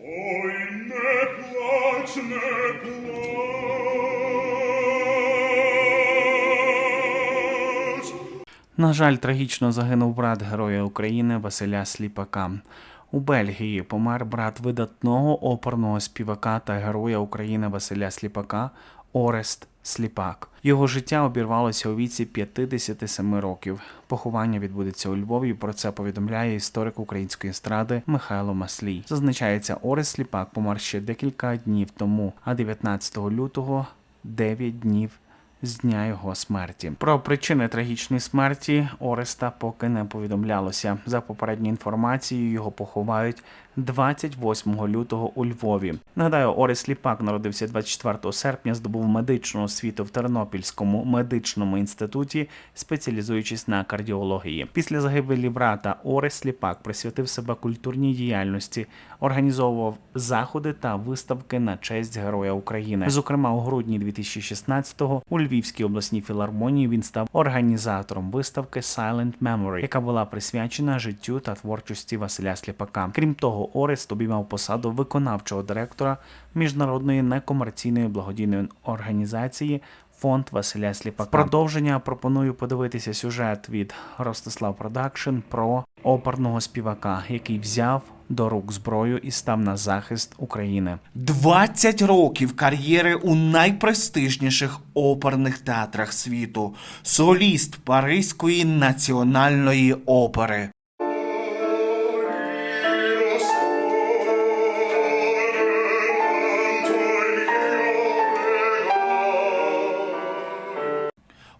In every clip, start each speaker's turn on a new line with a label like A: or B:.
A: Ой, не плач, не плач.
B: На жаль, трагічно загинув брат Героя України Василя Сліпака. У Бельгії помер брат видатного оперного співака та героя України Василя Сліпака Орест Сліпак. Його життя обірвалося у віці 57 років. Поховання відбудеться у Львові. Про це повідомляє історик української естради Михайло Маслій. Зазначається, Орес Сліпак помер ще декілька днів тому, а 19 лютого 9 днів з дня його смерті. Про причини трагічної смерті Ореста поки не повідомлялося. За попередньою інформацією, його поховають 28 лютого у Львові. Нагадаю, Орест Ліпак народився 24 серпня, здобув медичну освіту в Тернопільському медичному інституті, спеціалізуючись на кардіології. Після загибелі брата Орест Ліпак присвятив себе культурній діяльності, організовував заходи та виставки на честь Героя України. Зокрема, у грудні 2016-го у Львівській обласній філармонії він став організатором виставки Silent Memory, яка була присвячена життю та творчості Василя Сліпака. Крім того, Орест обіймав посаду виконавчого директора міжнародної некомерційної благодійної організації. Фонд Василя Сліпака. Продовження пропоную подивитися сюжет від Ростислав Продакшн про оперного співака, який взяв до рук зброю і став на захист України.
C: 20 років кар'єри у найпрестижніших оперних театрах світу, соліст Паризької національної опери.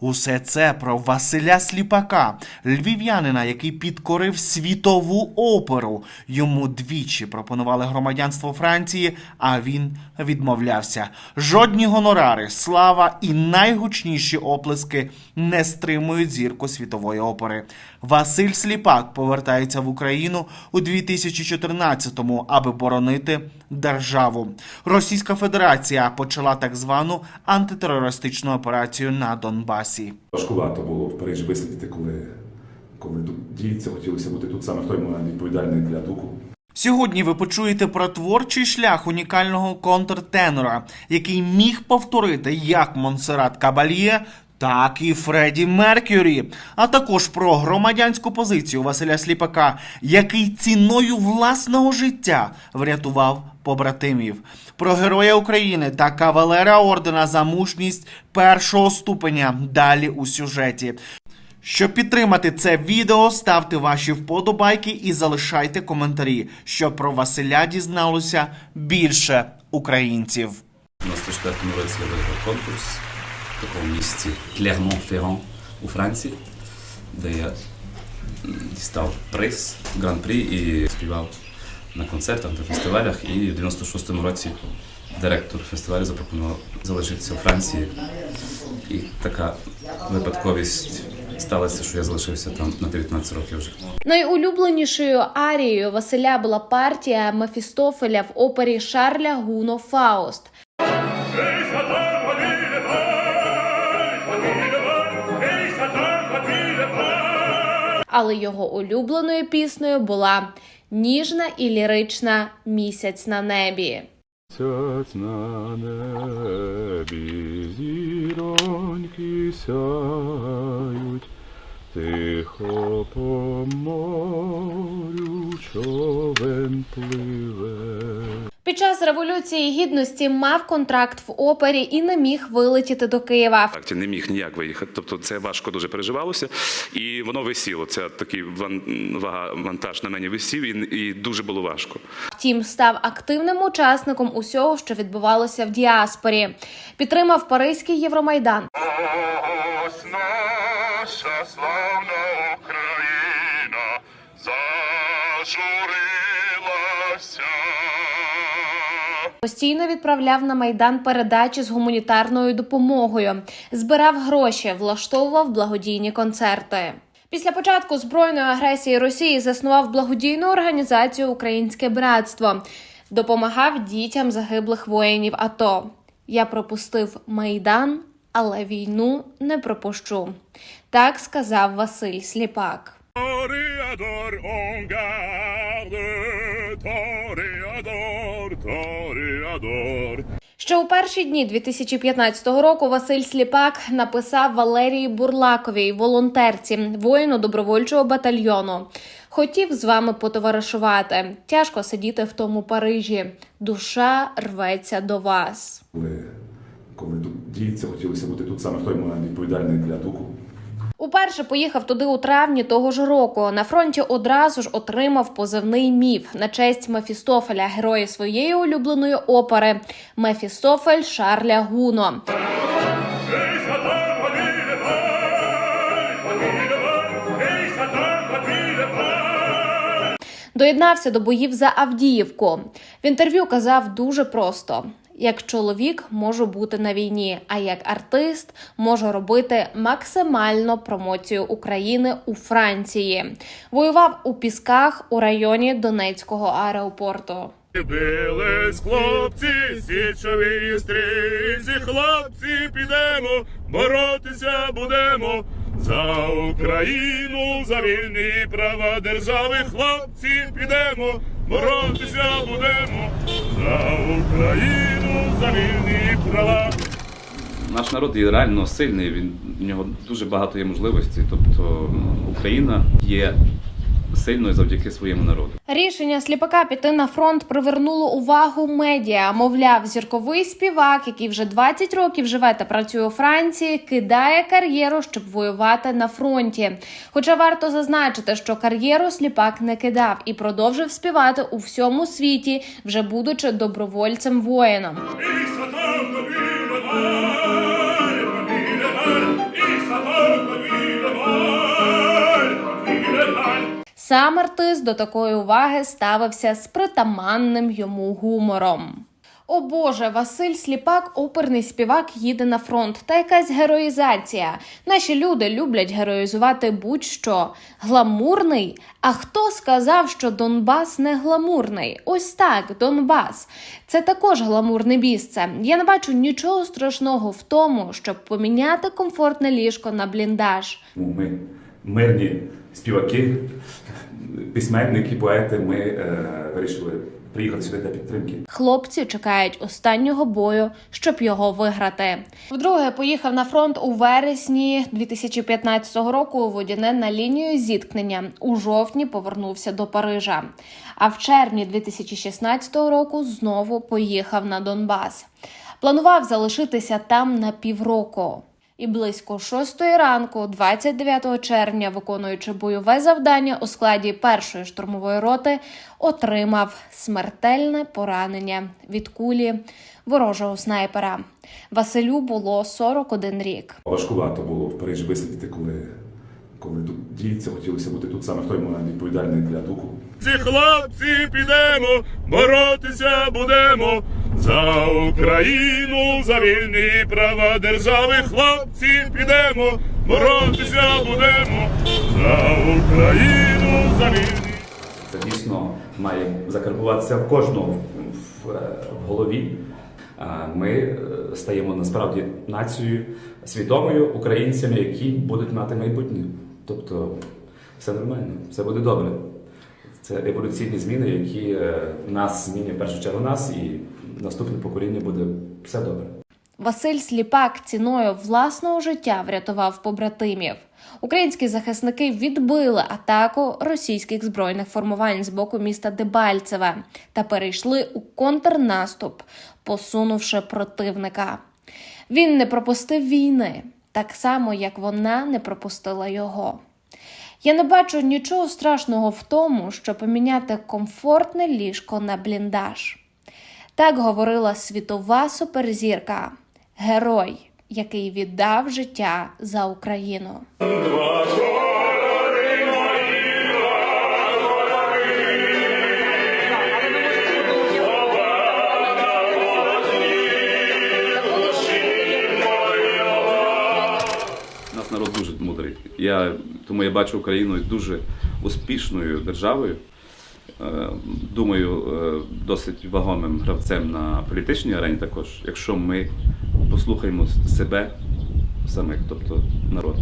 C: Усе це про Василя Сліпака, львів'янина, який підкорив світову оперу. Йому двічі пропонували громадянство Франції, а він відмовлявся. Жодні гонорари, слава і найгучніші оплески не стримують зірку світової опери. Василь Сліпак повертається в Україну у 2014-му, аби боронити державу. Російська Федерація почала так звану антитерористичну операцію на Донбасі.
D: Важкувато було в Парижі висидіти, коли, коли тут діється, хотілося бути тут саме в той момент відповідальний для духу.
C: Сьогодні ви почуєте про творчий шлях унікального контртенора, який міг повторити як Монсерат Кабальє, так і Фредді Меркюрі, а також про громадянську позицію Василя Сліпака, який ціною власного життя врятував побратимів, про героя України та кавалера ордена за мужність першого ступеня. Далі у сюжеті. Щоб підтримати це відео, ставте ваші вподобайки і залишайте коментарі, щоб про Василя дізналося більше українців.
E: У 94-му році конкурс в такому місті Клермон-Ферран у Франції, де я дістав приз, гран-прі і співав на концертах, на фестивалях. І в 96-му році директор фестивалю запропонував залишитися у Франції. І така випадковість сталася, що я залишився там на 19 років вже.
F: Найулюбленішою арією Василя була партія Мефістофеля в опері Шарля Гуно Фауст. Але його улюбленою піснею була ніжна і лірична місяць на небі.
D: Місяць на небі зіроньки сяють, тихо по
F: Під час революції гідності мав контракт в опері і не міг вилетіти до Києва.
G: Так, не міг ніяк виїхати. Тобто це важко дуже переживалося, і воно висіло. Це такий ван, вантаж на мені висів, і, і дуже було важко.
F: Втім, став активним учасником усього, що відбувалося в діаспорі. Підтримав Паризький Євромайдан.
A: Ось наша славна Україна
F: Постійно відправляв на майдан передачі з гуманітарною допомогою, збирав гроші, влаштовував благодійні концерти. Після початку збройної агресії Росії заснував благодійну організацію Українське братство, допомагав дітям загиблих воїнів. АТО. я пропустив майдан, але війну не пропущу. Так сказав Василь Сліпак.
A: Toréador, on toréador. Тореадор.
F: Ще у перші дні 2015 року Василь Сліпак написав Валерії Бурлаковій, волонтерці, воїну добровольчого батальйону. Хотів з вами потоваришувати. Тяжко сидіти в тому Парижі. Душа рветься до вас.
D: Коли, коли тут діється, хотілося бути тут саме в той момент відповідальний для духу.
F: Уперше поїхав туди у травні того ж року. На фронті одразу ж отримав позивний міф на честь Мефістофеля, героя своєї улюбленої опери Мефістофель Шарля Гуно. Доєднався до боїв за Авдіївку. В інтерв'ю казав дуже просто: як чоловік можу бути на війні, а як артист можу робити максимально промоцію України у Франції. Воював у Пісках у районі Донецького аеропорту.
A: Бились хлопці, січові стрільці, хлопці, підемо, боротися будемо. За Україну, за вільні права держави, хлопці, підемо, боротися будемо. За Україну, за вільні права.
E: Наш народ є реально сильний. Він в нього дуже багато є можливостей. Тобто Україна є сильною завдяки своєму народу.
F: Рішення сліпака піти на фронт привернуло увагу медіа. Мовляв, зірковий співак, який вже 20 років живе та працює у Франції, кидає кар'єру, щоб воювати на фронті. Хоча варто зазначити, що кар'єру сліпак не кидав і продовжив співати у всьому світі, вже будучи добровольцем воїном. Сам артист до такої уваги ставився з притаманним йому гумором. О Боже, Василь Сліпак, оперний співак, їде на фронт. Та якась героїзація. Наші люди люблять героїзувати будь-що. Гламурний? А хто сказав, що Донбас не гламурний? Ось так, Донбас. Це також гламурне місце. Я не бачу нічого страшного в тому, щоб поміняти комфортне ліжко на бліндаж.
D: Ми мирні співаки, письменники, поети, ми е, вирішили приїхати сюди для підтримки.
F: Хлопці чекають останнього бою, щоб його виграти. Вдруге поїхав на фронт у вересні 2015 року у водяне на лінію зіткнення. У жовтні повернувся до Парижа. А в червні 2016 року знову поїхав на Донбас. Планував залишитися там на півроку. І близько шостої ранку, 29 червня, виконуючи бойове завдання у складі першої штурмової роти, отримав смертельне поранення від кулі ворожого снайпера. Василю було 41 рік.
D: Важкувато було в Парижі висидіти, коли, коли тут діється, хотілося бути тут саме в той момент відповідальний для духу.
A: Ці хлопці підемо, боротися будемо. За Україну, за вільні права держави, хлопці підемо, боротися будемо. За Україну, за вільні.
E: Це дійсно має закарбуватися в кожного в, в, в голові. Ми е, стаємо насправді нацією свідомою українцями, які будуть мати майбутнє. Тобто все нормально, все буде добре. Це еволюційні зміни, які е, нас змінюють в першу чергу нас, і наступне покоління буде все добре.
F: Василь Сліпак ціною власного життя врятував побратимів. Українські захисники відбили атаку російських збройних формувань з боку міста Дебальцеве та перейшли у контрнаступ, посунувши противника. Він не пропустив війни, так само як вона не пропустила його. Я не бачу нічого страшного в тому, щоб поміняти комфортне ліжко на бліндаж. Так говорила світова суперзірка, герой, який віддав життя за Україну.
E: Народ дуже мудрий. Я, тому я бачу Україну дуже успішною державою. Е, Думаю, е, досить вагомим гравцем на політичній арені також, якщо ми послухаємо себе самих, тобто народ.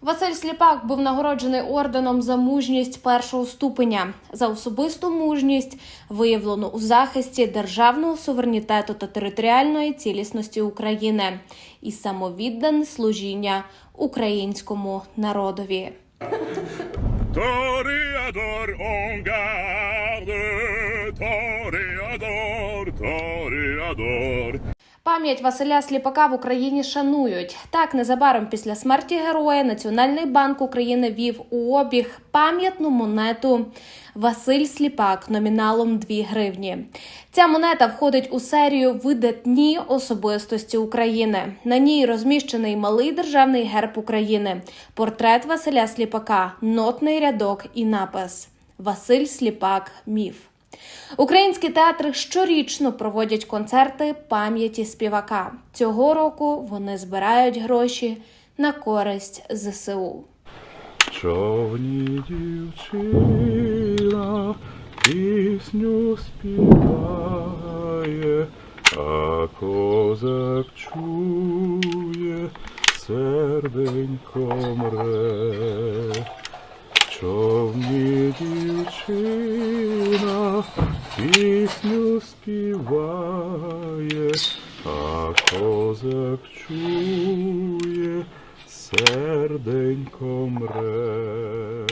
F: Василь Сліпак був нагороджений орденом за мужність першого ступеня за особисту мужність, виявлену у захисті державного суверенітету та територіальної цілісності України і самовіддане служіння українському народові.
H: Toreador ongar.
F: Пам'ять Василя Сліпака в Україні шанують. Так, незабаром після смерті героя Національний банк України вів у обіг пам'ятну монету Василь Сліпак номіналом 2 гривні. Ця монета входить у серію видатні особистості України. На ній розміщений малий державний герб України, портрет Василя Сліпака, нотний рядок і напис Василь Сліпак міф. Українські театри щорічно проводять концерти пам'яті співака. Цього року вони збирають гроші на користь ЗСУ.
H: Човні дівчина пісню співає, а козак чує, серденько мре. Човні дівчина пісню співає, а козак чує, серденько мре.